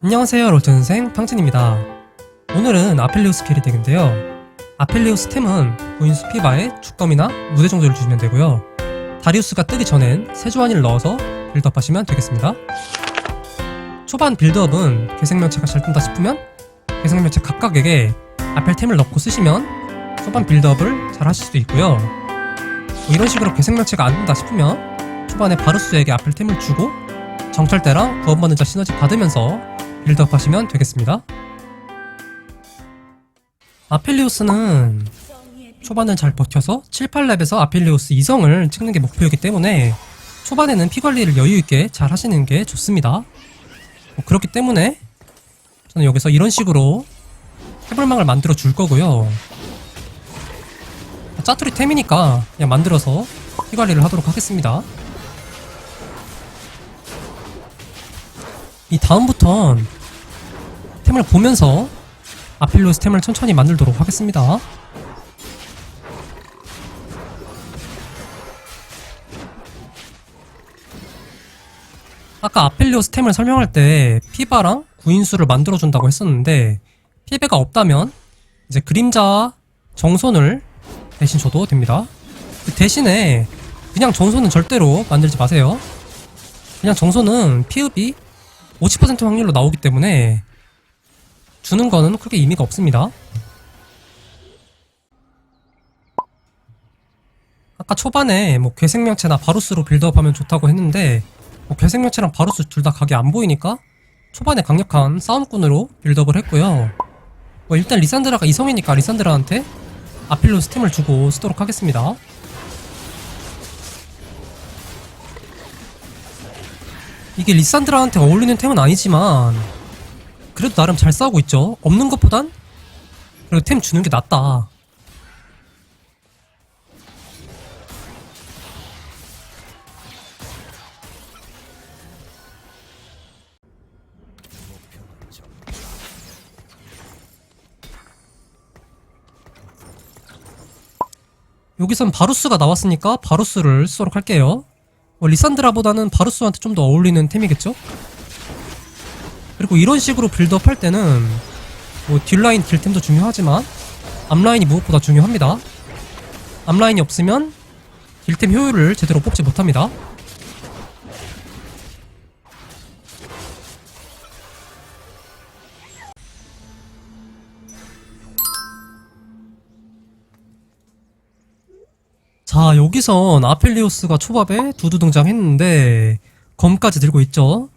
안녕하세요 롤전생 탕진입니다. 오늘은 아펠리오스 캐리덱인데요. 아펠리오스 템은 부인 수 피바에 죽검이나 무대 정도를 주시면 되고요. 다리우스가 뜨기 전엔 세조한이를 넣어서 빌드업 하시면 되겠습니다. 초반 빌드업은 괴생명체가 잘 뜬다 싶으면 괴생명체 각각에게 아펠템을 넣고 쓰시면 초반 빌드업을 잘 하실 수도 있고요. 뭐 이런 식으로 괴생명체가 안 뜬다 싶으면 초반에 바루스에게 아펠템을 주고 정찰대랑 구원받는 자 시너지 받으면서 빌드업 하시면 되겠습니다. 아펠리오스는 초반을 잘 버텨서 7, 8렙에서 아펠리오스 2성을 찍는 게 목표이기 때문에 초반에는 피 관리를 여유있게 잘 하시는 게 좋습니다. 뭐 그렇기 때문에 저는 여기서 이런 식으로 해볼망을 만들어 줄 거고요. 짜투리 템이니까 그냥 만들어서 피 관리를 하도록 하겠습니다. 이 다음부턴 템을 보면서 아필로스 템을 천천히 만들도록 하겠습니다. 아까 아펠리오스 템을 설명할 때 피바랑 구인수를 만들어준다고 했었는데 피베가 없다면 이제 그림자 정손을 대신 줘도 됩니다. 그 대신에 그냥 정손은 절대로 만들지 마세요. 그냥 정손은 피읍이 50% 확률로 나오기 때문에 주는 거는 크게 의미가 없습니다. 아까 초반에 뭐 괴생명체나 바루스로 빌드업하면 좋다고 했는데 뭐 괴생명체랑 바루스 둘 다 각이 안 보이니까 초반에 강력한 싸움꾼으로 빌드업을 했고요. 뭐 일단 리산드라가 이성이니까 리산드라한테 아필로 스템을 주고 쓰도록 하겠습니다. 이게 리산드라한테 어울리는 템은 아니지만 그래도 나름 잘 싸우고 있죠. 없는 것보단 그래도 템 주는 게 낫다. 여기선 바루스가 나왔으니까 바루스를 쓰도록 할게요. 뭐 리산드라보다는 바루스한테 좀 더 어울리는 템이겠죠? 그리고 이런 식으로 빌드업 할 때는 뭐 뒷라인 딜템도 중요하지만 앞라인이 무엇보다 중요합니다. 앞라인이 없으면 딜템 효율을 제대로 뽑지 못합니다. 자, 여기선 아펠리오스가 초밥에 두두 등장했는데 검까지 들고 있죠.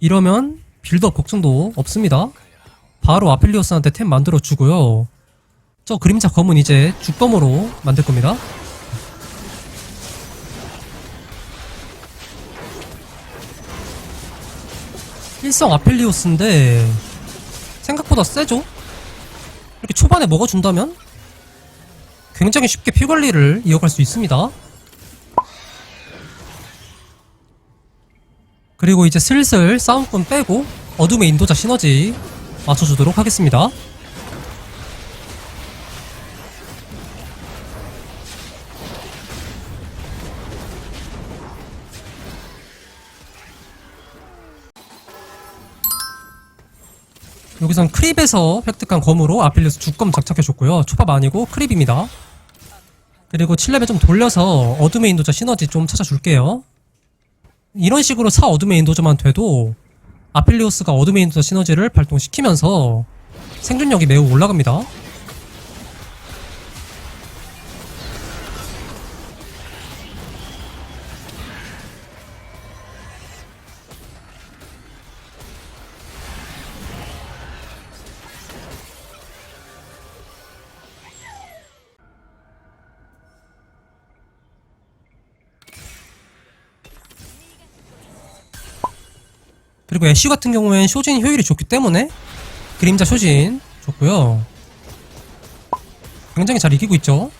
이러면 빌드업 걱정도 없습니다. 바로 아펠리오스한테 템 만들어 주고요. 저 그림자 검은 이제 죽검으로 만들 겁니다. 일성 아펠리오스인데 생각보다 세죠? 이렇게 초반에 먹어준다면 굉장히 쉽게 피 관리를 이어갈 수 있습니다. 그리고 이제 슬슬 싸움꾼 빼고 어둠의 인도자 시너지 맞춰주도록 하겠습니다. 여기선 크립에서 획득한 검으로 아필리스 주검 장착해줬고요. 초밥 아니고 크립입니다. 그리고 7렙에 좀 돌려서 어둠의 인도자 시너지 좀 찾아줄게요. 이런 식으로 사 어둠의 인도자만 돼도 아필리오스가 어둠의 인도자 시너지를 발동시키면서 생존력이 매우 올라갑니다. 그리고 애쉬 같은 경우엔 쇼진 효율이 좋기 때문에 그림자 쇼진 좋고요. 굉장히 잘 이기고 있죠.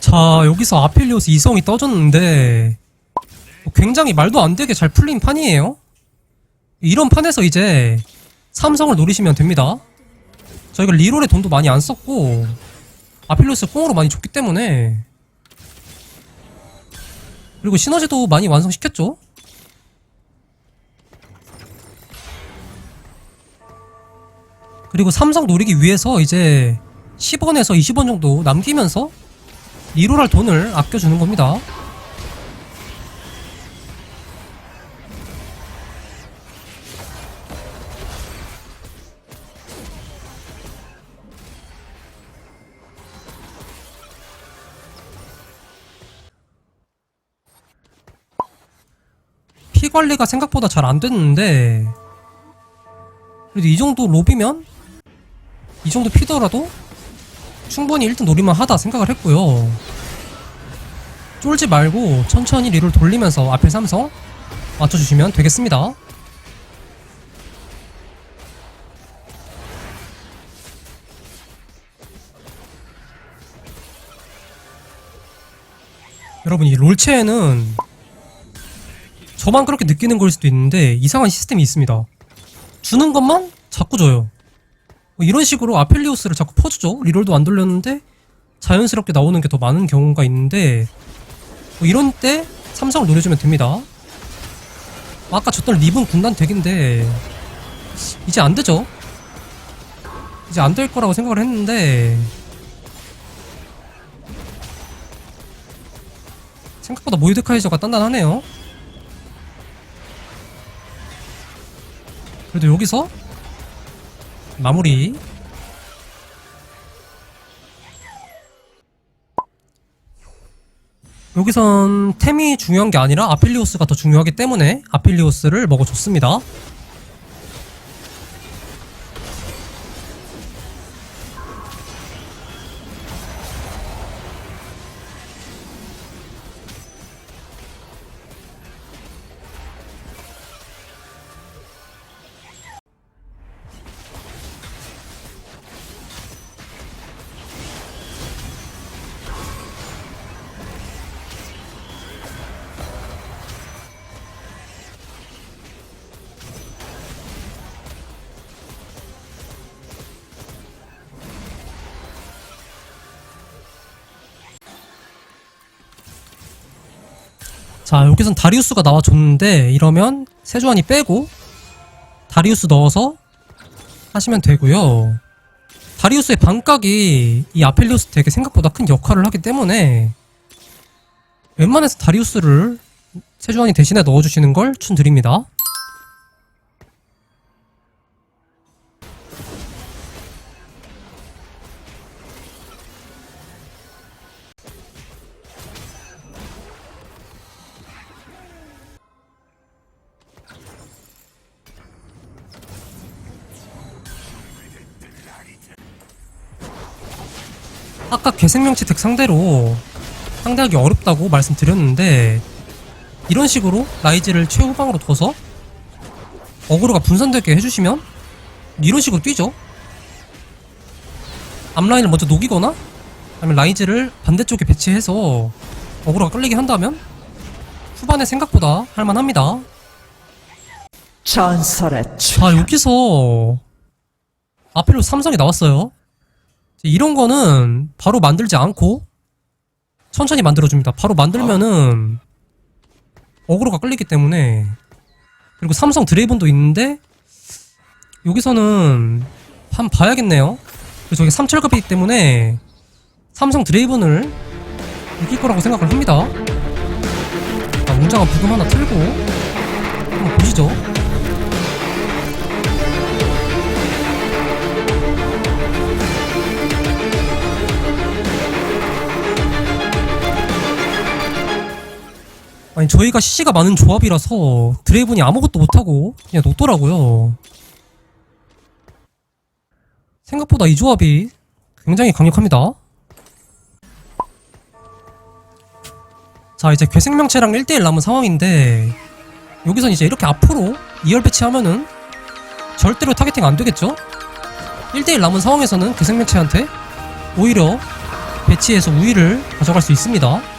자 여기서 아필리오스 이성이 떠졌는데 굉장히 말도 안 되게 잘 풀린 판이에요. 이런 판에서 이제 삼성을 노리시면 됩니다. 저희가 리롤에 돈도 많이 안 썼고 아필로스 뽕으로 많이 줬기 때문에. 그리고 시너지도 많이 완성시켰죠? 그리고 삼성 노리기 위해서 이제 10원에서 20원 정도 남기면서 1호랄 돈을 아껴주는 겁니다. 관리가 생각보다 잘 안 됐는데. 그래도 이 정도 로비면? 이 정도 피더라도? 충분히 1등 노리만 하다 생각을 했고요. 쫄지 말고 천천히 리를 돌리면서 앞에 삼성 맞춰주시면 되겠습니다. 여러분 이 롤체에는 저만 그렇게 느끼는 걸 수도 있는데 이상한 시스템이 있습니다. 주는 것만 자꾸 줘요. 뭐 이런 식으로 아펠리오스를 자꾸 퍼주죠. 리롤도 안 돌렸는데 자연스럽게 나오는 게 더 많은 경우가 있는데 뭐 이런 때 삼성을 노려주면 됩니다. 아까 줬던 리븐 군단 덱인데 이제 안 되죠. 이제 안 될 거라고 생각을 했는데 생각보다 모이드카이저가 단단하네요. 그래도 여기서 마무리. 여기선 템이 중요한 게 아니라 아필리오스가 더 중요하기 때문에 아필리오스를 먹어줬습니다 자 여기선 다리우스가 나와줬는데 이러면 세주안이 빼고 다리우스 넣어서 하시면 되고요. 다리우스의 반각이 이 아펠리우스 덱에 생각보다 큰 역할을 하기 때문에 웬만해서 다리우스를 세주안이 대신에 넣어주시는 걸 추천드립니다 아까 괴생명치 덱 상대로 상대하기 어렵다고 말씀드렸는데 이런 식으로 라이즈를 최후방으로 둬서 어그로가 분산되게 해주시면 이런 식으로 뛰죠. 앞라인을 먼저 녹이거나 아니면 라이즈를 반대쪽에 배치해서 어그로가 끌리게 한다면 후반에 생각보다 할만합니다. 전설의 자 여기서 아펠로 삼성이 나왔어요 이런 거는 바로 만들지 않고 천천히 만들어줍니다. 바로 만들면은 어그로가 끌리기 때문에. 그리고 삼성 드레이븐도 있는데 여기서는 한번 봐야겠네요. 그리고 저게 3철급이기 때문에 삼성 드레이븐을 이길 거라고 생각을 합니다. 자, 웅장한 부금 하나 틀고 한번 보시죠 아니 저희가 CC가 많은 조합이라서 드레이븐이 아무것도 못하고 그냥 놓더라고요. 생각보다 이 조합이 굉장히 강력합니다. 자 이제 괴생명체랑 1대1 남은 상황인데 여기선 이제 이렇게 앞으로 2열 배치하면은 절대로 타겟팅 안되겠죠? 1대1 남은 상황에서는 괴생명체한테 오히려 배치해서 우위를 가져갈 수 있습니다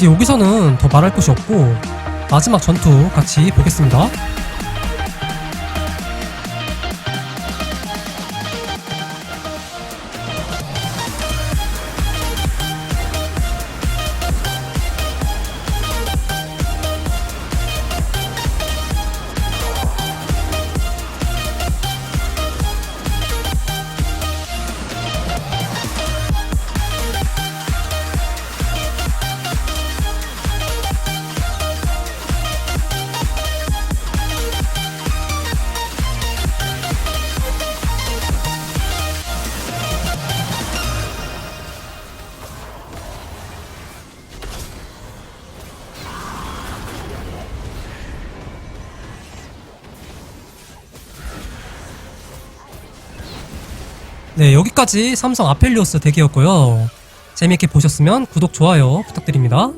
이제 여기서는 더 말할 것이 없고 마지막 전투 같이 보겠습니다. 네, 여기까지 삼성 아펠리오스 덱이었고요. 재미있게 보셨으면 구독, 좋아요 부탁드립니다.